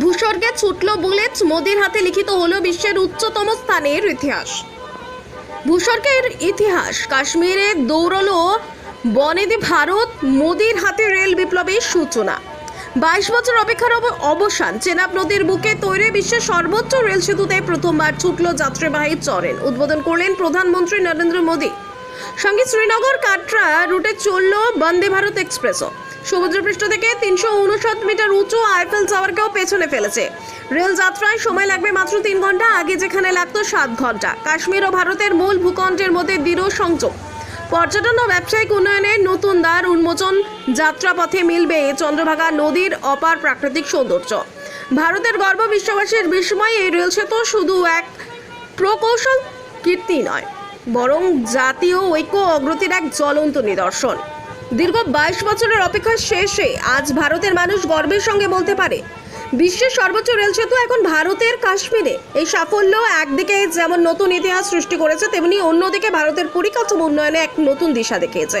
ভূস্বর্গে ছুটল বুলেট মোদির হাতে লিখিত হলো বিশ্বের উচ্চতম স্থানের ইতিহাস। ভূস্বর্গের ইতিহাস, কাশ্মীরে দৌড়লো বনেদি ভারত মোদির হাতে রেল বিপ্লবের সূচনা। বাইশ বছর অপেক্ষার অবসান, চেনাব নদীর বুকে তৈরি বিশ্বের সর্বোচ্চ রেল সেতুতে প্রথমবার ছুটল যাত্রীবাহী চরেন। উদ্বোধন করলেন প্রধানমন্ত্রী নরেন্দ্র মোদী। সঙ্গে শ্রীনগর কাটরা চলল বন্দে ভারত এক্সপ্রেসও। সমুদ্রপৃষ্ঠ থেকে তিনশো উনষাট মিটার উঁচু আইফেল টাওয়ারকেও পেছনে ফেলেছে। রেল যাত্রায় সময় লাগবে মাত্র তিন ঘণ্টা, আগে যেখানে লাগতো সাত ঘণ্টা। কাশ্মীর ও ভারতের মূল ভূখণ্ডের মধ্যে দৃঢ় সংযোগ। পর্যটন ও ব্যবসায়িক উন্নয়নে নতুন দ্বার উন্মোচন যাত্রাপথে মিলবে চন্দ্রভাগা নদীর অপার প্রাকৃতিক সৌন্দর্য। ভারতের গর্ব বিশ্ববাসীর বিস্ময় এই রেল সেতু শুধু এক প্রকৌশল কীর্তি নয়। বরং জাতীয় ঐক্য অগ্রতির এক জ্বলন্ত নিদর্শন। দীর্ঘ বাইশ বছরের অপেক্ষা শেষে আজ ভারতের মানুষ গর্বের সঙ্গে বলতে পারে, বিশ্বের সর্বোচ্চ রেল সেতু এখন ভারতের কাশ্মীরে। এই সাফল্য একদিকে যেমন নতুন ইতিহাস সৃষ্টি করেছে, তেমনি অন্যদিকে ভারতের পরিকাঠামো উন্নয়নে এক নতুন দিশা দেখিয়েছে।